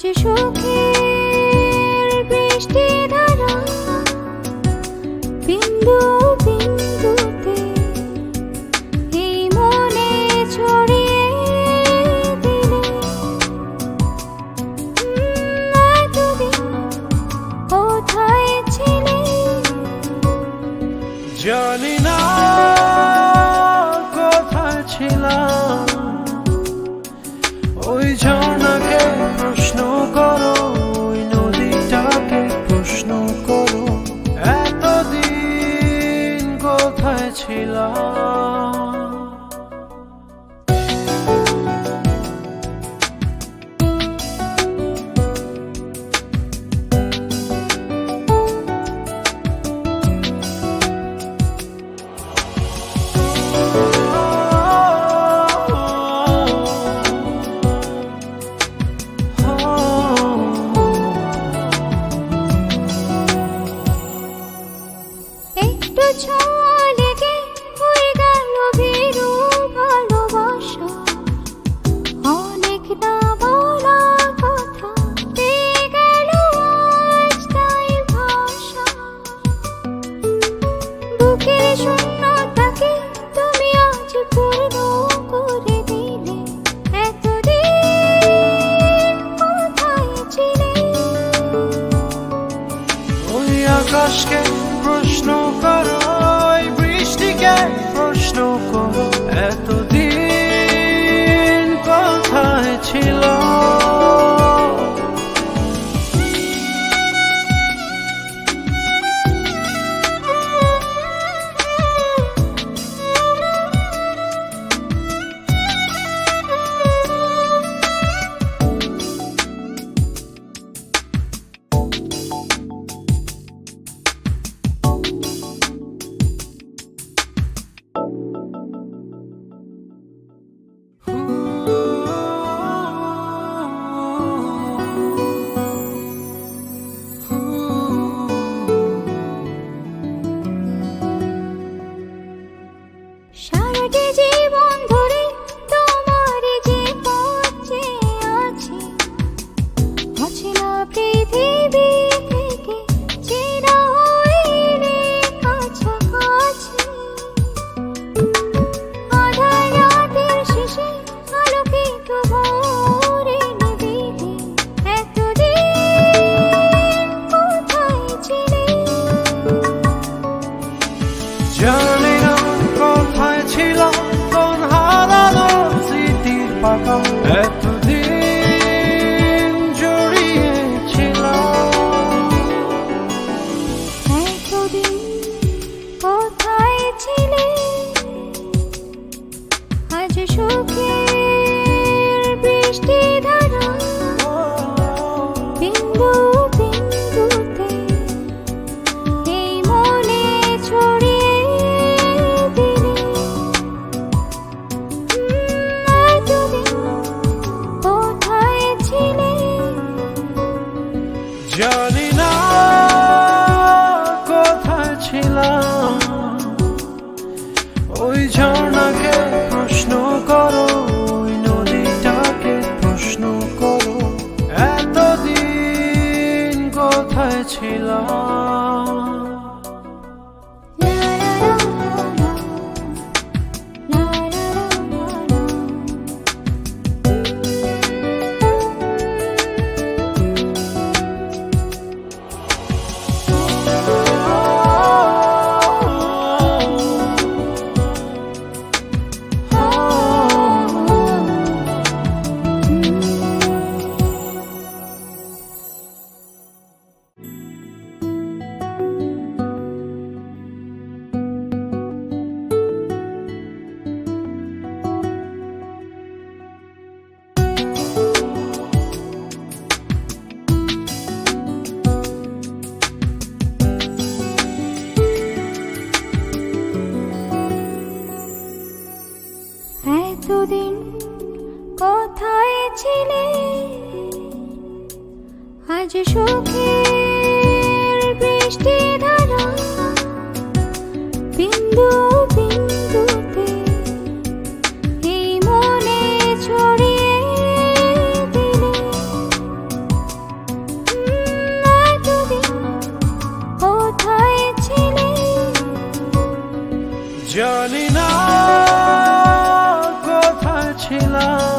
মাঝে সুখের বৃষ্টি 起了 aşk et 夏日寂静。আজ সুখের বৃষ্টি ধারা বিন্দু বিন্দুতে এই মনে ছড়িয়ে দিলে। কোথায় ছিলে? জানি না কোথায় ছিলাম।